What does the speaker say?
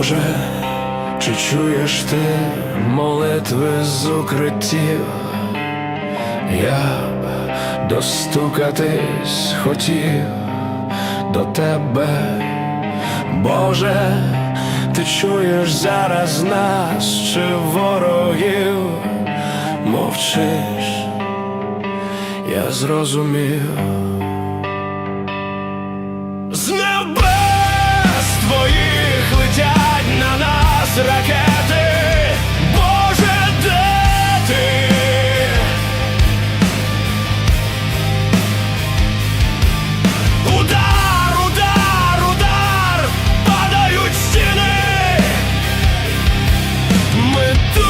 Боже, чи чуєш ти молитви з укриттів? Я б достукатись хотів до тебе, Боже, ти чуєш зараз нас чи ворогів, мовчиш, я зрозумів. sera che